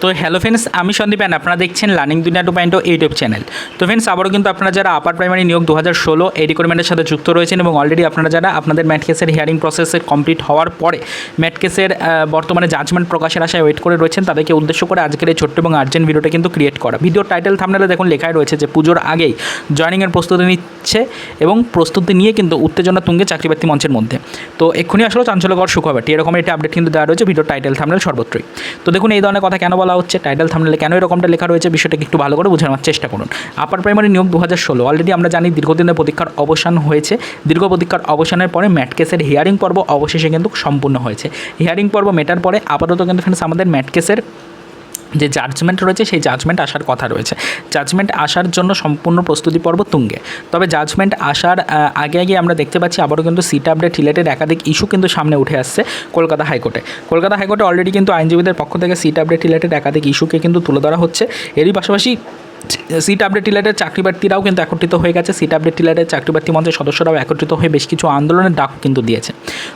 তো hello friends আমি Sandeep and আপনারা দেখছেন learning Duniya two point YouTube channel তো ফ্রেন্ডস আবারও কিন্তু আপনারা যারা আপার প্রাইমারি নিয়োগ দু হাজার ষোলো এই রিকোয়ারমেন্টের সাথে যুক্ত রয়েছেন এবং অলরেডি আপনারা যারা আপনাদের ম্যাট কেসের হিয়ারিং প্রসেসের কমপ্লিট হওয়ার পরে ম্যাট কেসের বর্তমানে জাজমেন্ট প্রকাশের আশায় ওয়েট করে রয়েছেন, তাদেরকে উদ্দেশ্য করে আজকের এই ছোট্ট এবং আর্জেন্ট ভিডিওটা কিন্তু ক্রিয়েট করা। ভিডিও টাইটেল থামনেলে দেখুন লেখাই রয়েছে যে, পুজোর আগেই জয়নিংয়ের প্রস্তুতি নিচ্ছে এবং প্রস্তুতি নিয়ে কিন্তু উত্তেজনা তুঙ্গে চাকরিপ্রার্থী মঞ্চের মধ্যে। তো এক্ষুনি আসলে চাঞ্চল্যকর সুখবরটি। এরকম একটি আপডেট কিন্তু দেওয়া রয়েছে ভিডিও টাইটেল থামনেল সর্বত্রই। তো দেখুন এই ধরনের কথা কেন বলা হচ্ছে টাইটেল থামলে কেন এরকমটা লেখা রয়েছে বিষয়টাকে একটু ভালো করে বোঝানোর চেষ্টা করুন। আপার প্রাইমারি নিয়োগ দু হাজার ষোলো। অলরেডি আমরা জানি দীর্ঘদিনের প্রতীক্ষার অবসান হয়েছে। দীর্ঘ প্রতীক্ষার অবসানের পরে ম্যাট কেসের হিয়ারিং পর্ব অবশেষে কিন্তু সম্পূর্ণ হয়েছে। হিয়ারিং পর্ব মেটার পরে আপাতত কিন্তু ফ্রেন্ডস আমাদের ম্যাট কেসের যে জাজমেন্ট রয়েছে, সেই জাজমেন্ট আসার কথা রয়েছে। জাজমেন্ট আসার জন্য সম্পূর্ণ প্রস্তুতি পর্ব তুঙ্গে। তবে জাজমেন্ট আসার আগে আগে আমরা দেখতে পাচ্ছি, আবারও কিন্তু সিট আপডেট রিলেটেড একাধিক ইস্যু কিন্তু সামনে উঠে আসছে কলকাতা হাইকোর্টে। কলকাতা হাইকোর্টে অলরেডি কিন্তু আইনজীবীদের পক্ষ থেকে সিট আপডেট রিলেটেড একাধিক ইস্যুকে কিন্তু তুলে ধরা হচ্ছে। এরই পাশাপাশি সিট আপডেট রিলেটেড চাকরি প্রার্থীরাও কিন্তু একত্রিত হয়ে গেছে। সিট আপডেট রিলেটেড চাকরি প্রার্থী মঞ্চের সদস্যরাও একত্রিত হয়ে বেশ কিছু আন্দোলনের ডাক কিন্তু দিয়েছে।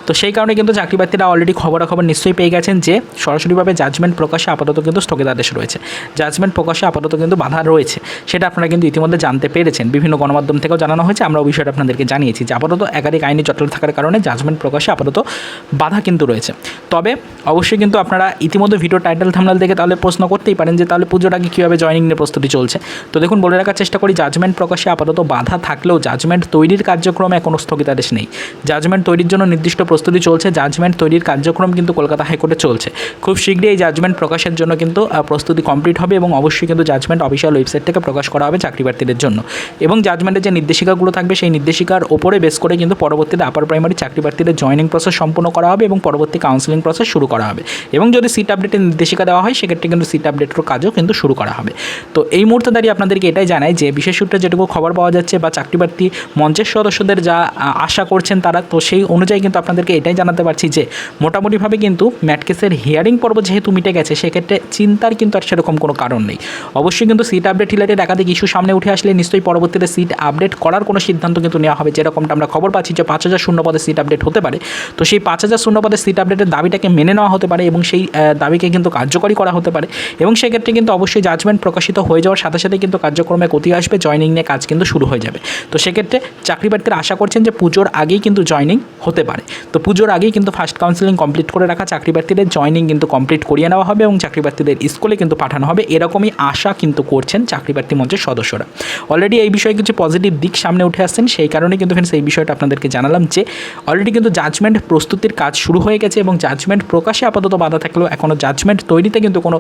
তো সেই কারণে কিন্তু চাকরি প্রার্থীরা অলরেডি খবরাখবর নিশ্চয়ই পেয়ে গেছেন যে, সরাসরিভাবে জাজমেন্ট প্রকাশে আপাতত কিন্তু স্থগিতাদেশ রয়েছে। জাজমেন্ট প্রকাশে আপাতত কিন্তু বাধা রয়েছে। সেটা আপনারা কিন্তু ইতিমধ্যে জানতে পেরেছেন। বিভিন্ন গণমাধ্যম থেকেও জানানো হয়েছে। আমরা বিষয়টা আপনাদেরকে জানিয়েছি যে, আপাতত একাধিক আইনি জটিল থাকার কারণে জাজমেন্ট প্রকাশে আপাতত বাধা কিন্তু রয়েছে। তবে অবশ্যই কিন্তু আপনারা ইতিমধ্যে ভিডিও টাইটেল থামনাল দেখে তাহলে প্রশ্ন করতেই পারেন যে, তাহলে আগে কীভাবে জয়নিং নিয়ে প্রস্তুতি চলছে? তো দেখুন, বলে রাখার চেষ্টা করি জাজমেন্ট প্রকাশে আপাতত বাধা থাকলেও জাজমেন্ট তৈরির কার্যক্রমে কোনো স্থগিতাদেশ নেই। জাজমেন্ট তৈরির জন্য নির্দিষ্ট প্রস্তুতি চলছে জাজমেন্ট তৈরির কার্যক্রম কিন্তু কলকাতা হাইকোর্টে চলছে। খুব শীঘ্রই এই জাজমেন্ট প্রকাশের জন্য কিন্তু প্রস্তুতি কমপ্লিট হবে এবং অবশ্যই কিন্তু জাজমেন্ট অফিসিয়াল ওয়েবসাইট থেকে প্রকাশ করা হবে চাকরি প্রার্থীদের জন্য। এবং জাজমেন্টের যে নির্দেশিকাগুলো থাকবে, সেই নির্দেশিকার ওপরে বেস করে কিন্তু পরবর্তীতে আপার প্রাইমারি চাকরি প্রার্থীদের জয়নিং প্রসেস সম্পূর্ণ করা হবে এবং পরবর্তী কাউন্সিলিং প্রসেস শুরু করা হবে। এবং যদি সিট আপডেটের নির্দেশিকা দেওয়া হয়, সেক্ষেত্রে কিন্তু সিট আপডেটের কাজও কিন্তু শুরু করা হবে। তো এই মুহূর্তে দাঁড়িয়ে আপনাদেরকে এটাই জানাই যে বিশেষ সূত্রে যেটুকু খবর পাওয়া যাচ্ছে বা চাকরি প্রার্থী মঞ্চের সদস্যদের যা আশা করছেন তারা, তো সেই অনুযায়ী কিন্তু আপনাদেরকে এটাই জানাতে পারছি যে মোটামুটিভাবে কিন্তু ম্যাটকেসের হিয়ারিং পর্ব যেহেতু মিটে গেছে, সেক্ষেত্রে চিন্তার কিন্তু আর সেরকম কোনো কারণ নেই। অবশ্যই কিন্তু সিট আপডেট রিলেটেড একাধিক ইস্যু সামনে উঠে আসলে নিশ্চয়ই পরবর্তীতে সিট আপডেট করার কোনো সিদ্ধান্ত কিন্তু নেওয়া হবে। যেরকমটা আমরা খবর পাচ্ছি যে পাঁচ হাজার শূন্য পদে সিট আপডেট হতে পারে। তো সেই পাঁচ হাজার শূন্য পদে সিট আপডেটের দাবিটাকে মেনে নেওয়া হতে পারে এবং সেই দাবিকে কিন্তু কার্যকরী করা হতে পারে। এবং সেক্ষেত্রে কিন্তু অবশ্যই জাজমেন্ট প্রকাশিত হয়ে যাওয়ার সাথে সাথে সাথে কিন্তু কার্যক্রমে গতি আসবে জয়নিং নিয়ে কাজ কিন্তু শুরু হয়ে যাবে। তো সেক্ষেত্রে চাকরি প্রার্থীরা আশা করছেন যে পুজোর আগেই কিন্তু জয়নিং হতে পারে। তো পুজোর আগেই কিন্তু ফার্স্ট কাউন্সিলিং কমপ্লিট করে রাখা চাকরি প্রার্থীদের জয়নিং কিন্তু কমপ্লিট করিয়ে নেওয়া হবে এবং চাকরি প্রার্থীদের স্কুলে কিন্তু পাঠানো হবে। এরকমই আশা কিন্তু করছেন চাকরি প্রার্থী মঞ্চের সদস্যরা। অলরেডি এই বিষয়ে কিছু পজিটিভ দিক সামনে উঠে আসছেন, সেই কারণে কিন্তু ফ্রেন্ডস এই বিষয়টা আপনাদেরকে জানালাম যে অলরেডি কিন্তু জাজমেন্ট প্রস্তুতির কাজ শুরু হয়ে গেছে এবং জাজমেন্ট প্রকাশে আপাতত বাধা থাকলেও এখনও জাজমেন্ট তৈরিতে কিন্তু কোনো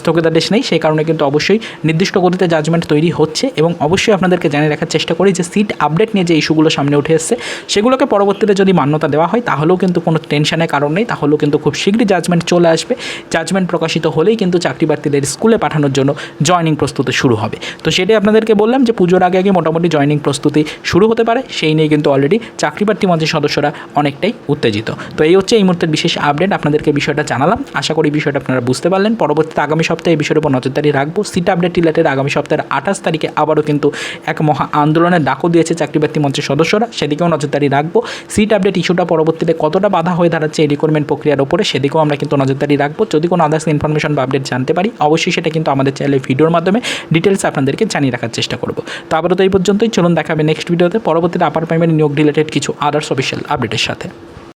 স্থগিতাদেশ নেই। সেই কারণে কিন্তু অবশ্যই নির্দিষ্ট গতিতে জাজমেন্ট তৈরি হচ্ছে এবং অবশ্যই আপনাদেরকে জানিয়ে রাখার চেষ্টা করি যে সিট আপডেট নিয়ে যে ইস্যুগুলো সামনে উঠে এসছে, সেগুলোকে পরবর্তীতে যদি মান্যতা দেওয়া হয়, তাহলেও কিন্তু কোনো টেনশনের কারণ নেই, তাহলেও কিন্তু খুব শীঘ্রই জাজমেন্ট চলে আসবে। জাজমেন্ট প্রকাশিত হলেই কিন্তু চাকরি প্রার্থীদের স্কুলে পাঠানোর জন্য জয়নিং প্রস্তুতি শুরু হবে। তো সেটাই আপনাদেরকে বললাম যে পুজোর আগে আগে মোটামুটি জয়নিং প্রস্তুতি শুরু হতে পারে, সেই নিয়ে কিন্তু অলরেডি চাকরি প্রার্থী মঞ্চের সদস্যরা অনেকটাই উত্তেজিত। তো এই হচ্ছে এই মুহূর্তের বিশেষ আপডেট আপনাদেরকে বিষয়টা জানালাম। আশা করি বিষয়টা আপনারা বুঝতে পারলেন। পরবর্তীতে আগামী সপ্তাহে এই বিষয়ের উপর নজরদারি রাখব। সিট আপডেট রিলেটেড আগামী সপ্তাহের আঠাশ তারিখে আবারও কিন্তু এক মহা আন্দোলনের ডাকও দিয়েছে চাকরি প্রার্থী মঞ্চের সদস্যরা। সেদিকেও নজরদারি রাখব। সিট আপডেট ইস্যুটা পরবর্তীতে কতটা বাধা হয়ে দাঁড়াচ্ছে এই রিক্রুটমেন্ট প্রক্রিয়ার উপরে, সেদিকেও আমরা কিন্তু নজরদারি রাখব। যদি কোনো আদার্স ইনফরমেশন বা আপডেট জানতে পারি, অবশ্যই সেটা কিন্তু আমাদের চ্যানেলে ভিডিওর মাধ্যমে ডিটেলস আপনাদেরকে জানিয়ে রাখার চেষ্টা করব। তো আপাতত এই পর্যন্তই। চলুন দেখাবে নেক্সট ভিডিওতে পরবর্তীতে আপার প্রাইমারি নিয়োগ রিলেটেড কিছু আদার্স অফিসিয়াল আপডেটের সাথে।